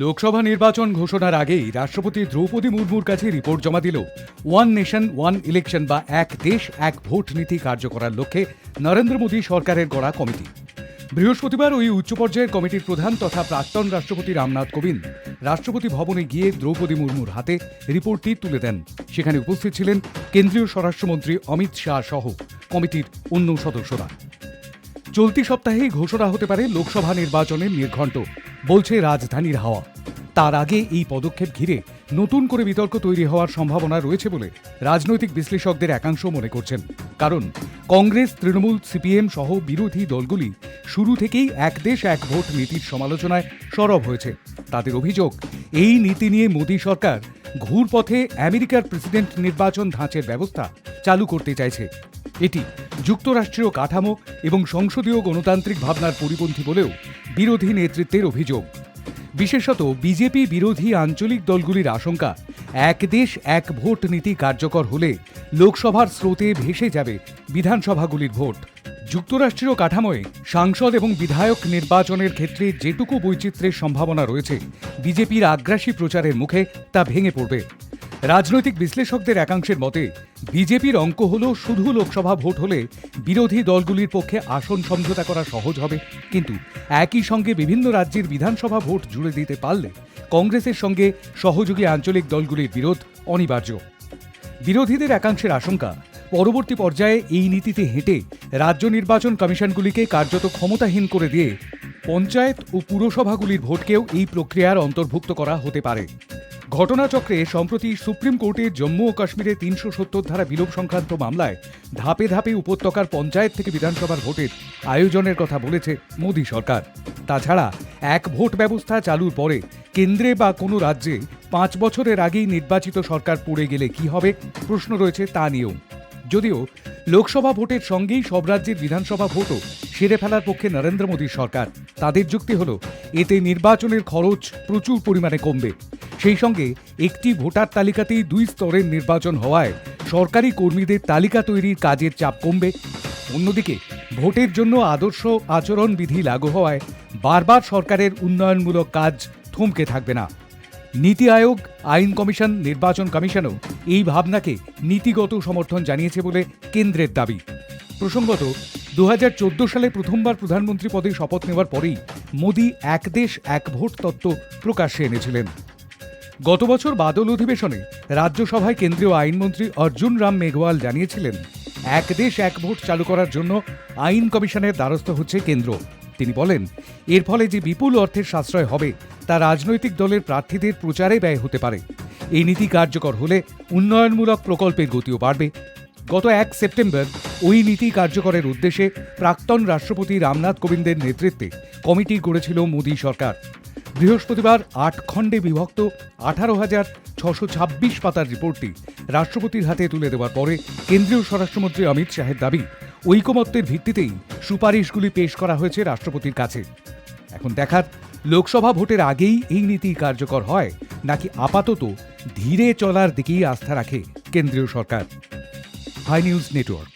লোকসভা নির্বাচন ঘোষণার আগেই রাষ্ট্রপতি দ্রৌপদী মুর্মুর কাছে রিপোর্ট জমা দিল, ওয়ান নেশন, ওয়ান ইলেকশন বা এক দেশ, এক ভোট নীতি কার্যকরার লক্ষ্যে নরেন্দ্র মোদী সরকারের গড়া কমিটি। বৃহস্পতিবার ওই উচ্চ পর্যায়ের কমিটির প্রধান তথা প্রাক্তন রাষ্ট্রপতি রামনাথ কোবিন্দ রাষ্ট্রপতি ভবনে গিয়ে দ্রৌপদী মুর্মুর হাতে রিপোর্টটি তুলে দেন। সেখানে উপস্থিত ছিলেন কেন্দ্রীয় স্বরাষ্ট্রমন্ত্রী অমিত শাহ সহ কমিটির অন্য সদস্যরা। চলতি সপ্তাহেই ঘোষণা হতে পারে লোকসভা নির্বাচনের নির্ঘণ্ট। বলছে রাজধানীর হাওয়া। তার আগে এই পদক্ষেপ ঘিরে নতুন করে বিতর্ক তৈরি হওয়ার সম্ভাবনা রয়েছে বলে রাজনৈতিক বিশ্লেষকদের একাংশ মনে করছেন। কারণ কংগ্রেস, তৃণমূল, সিপিএম সহ বিরোধী দলগুলি শুরু থেকেই এক দেশ, এক ভোট নীতির সমালোচনায় সরব হয়েছে। তাদের অভিযোগ, এই নীতি নিয়ে মোদী সরকার ঘুরপথে আমেরিকার প্রেসিডেন্ট নির্বাচন ধাঁচের ব্যবস্থা চালু করতে চাইছে। এটি যুক্তরাষ্ট্রীয় কাঠামো এবং সংসদীয় গণতান্ত্রিক ভাবনার পরিপন্থী বলেও বিরোধী নেতৃত্বের অভিযোগ। বিশেষত বিজেপি বিরোধী আঞ্চলিক দলগুলির আশঙ্কা, এক দেশ, এক ভোট নীতি কার্যকর হলে লোকসভার স্রোতে ভেসে যাবে বিধানসভাগুলির ভোট। যুক্তরাষ্ট্রীয় কাঠামোয় সাংসদ এবং বিধায়ক নির্বাচনের ক্ষেত্রে যেটুকু বৈচিত্র্যের সম্ভাবনা রয়েছে, বিজেপির আগ্রাসী প্রচারের মুখে তা ভেঙে পড়বে। রাজনৈতিক বিশ্লেষকদের একাংশের মতে, বিজেপির অঙ্ক হল শুধু লোকসভা ভোট হলে বিরোধী দলগুলির পক্ষে আসন সমঝোতা করা সহজ হবে। কিন্তু একই সঙ্গে বিভিন্ন রাজ্যের বিধানসভা ভোট জুড়ে দিতে পারলে কংগ্রেসের সঙ্গে সহযোগী আঞ্চলিক দলগুলির বিরোধ অনিবার্য। বিরোধীদের একাংশের আশঙ্কা, পরবর্তী পর্যায়ে এই নীতিতে হেঁটে রাজ্য নির্বাচন কমিশনগুলিকে কার্যত ক্ষমতাহীন করে দিয়ে পঞ্চায়েত ও পুরসভাগুলির ভোটকেও এই প্রক্রিয়ার অন্তর্ভুক্ত করা হতে পারে। ঘটনাচক্রে সম্প্রতি সুপ্রিম কোর্টে জম্মু ও কাশ্মীরে তিনশো সত্তর ধারা বিলোপ সংক্রান্ত মামলায় ধাপে ধাপে উপত্যকার পঞ্চায়েত থেকে বিধানসভার ভোটের আয়োজনের কথা বলেছে মোদী সরকার। তাছাড়া এক ভোট ব্যবস্থা চালুর পরে কেন্দ্রে বা কোনো রাজ্যে পাঁচ বছরের আগেই নির্বাচিত সরকার পড়ে গেলে কি হবে? প্রশ্ন রয়েছে তা নিয়েও। যদিও লোকসভা ভোটের সঙ্গেই সব রাজ্যের বিধানসভা ভোটও সেরে ফেলার পক্ষে নরেন্দ্র মোদীর সরকার। তাদের যুক্তি হল, এতে নির্বাচনের খরচ প্রচুর পরিমাণে কমবে। সেই সঙ্গে একটি ভোটার তালিকাতেই দুই স্তরের নির্বাচন হওয়ায় সরকারি কর্মীদের তালিকা তৈরির কাজের চাপ কমবে। অন্যদিকে ভোটের জন্য আদর্শ আচরণ বিধি লাগু হওয়ায় বারবার সরকারের উন্নয়নমূলক কাজ থমকে থাকবে না। নীতি আয়োগ, আইন কমিশন, নির্বাচন কমিশনও এই ভাবনাকে নীতিগত সমর্থন জানিয়েছে বলে কেন্দ্রের দাবি। প্রসঙ্গত দু হাজার চোদ্দ সালে প্রথমবার প্রধানমন্ত্রী পদে শপথ নেওয়ার পরেই মোদী এক দেশ এক ভোট তত্ত্ব প্রকাশ্যে এনেছিলেন। গত বছর বাদল অধিবেশনে রাজ্যসভায় কেন্দ্রীয় আইনমন্ত্রী অর্জুন রাম মেঘওয়াল জানিয়েছিলেন, এক দেশ এক ভোট চালু করার জন্য আইন কমিশনের দ্বারস্থ হচ্ছে কেন্দ্র। তিনি বলেন, এর ফলে যে বিপুল অর্থের সাশ্রয় হবে, তা রাজনৈতিক দলের প্রার্থীদের প্রচারে ব্যয় হতে পারে। এই নীতি কার্যকর হলে উন্নয়নমূলক প্রকল্পের গতিও বাড়বে। গত এক সেপ্টেম্বর ওই নীতি কার্যকরের উদ্দেশ্যে প্রাক্তন রাষ্ট্রপতি রামনাথ কোবিন্দের নেতৃত্বে কমিটি গড়েছিল মোদী সরকার। বৃহস্পতিবার আট খণ্ডে বিভক্ত আঠারো হাজার ছশো ছাব্বিশ পাতার রিপোর্টটি রাষ্ট্রপতির হাতে তুলে দেওয়ার পরে কেন্দ্রীয় স্বরাষ্ট্রমন্ত্রী অমিত শাহের দাবি, ঐকমত্যের ভিত্তিতেই সুপারিশগুলি পেশ করা হয়েছে রাষ্ট্রপতির কাছে। এখন দেখার, লোকসভা ভোটের আগেই এই নীতি কার্যকর হয় নাকি আপাতত ধীরে চলার দিকেই আস্থা রাখে কেন্দ্রীয় সরকার? High news network.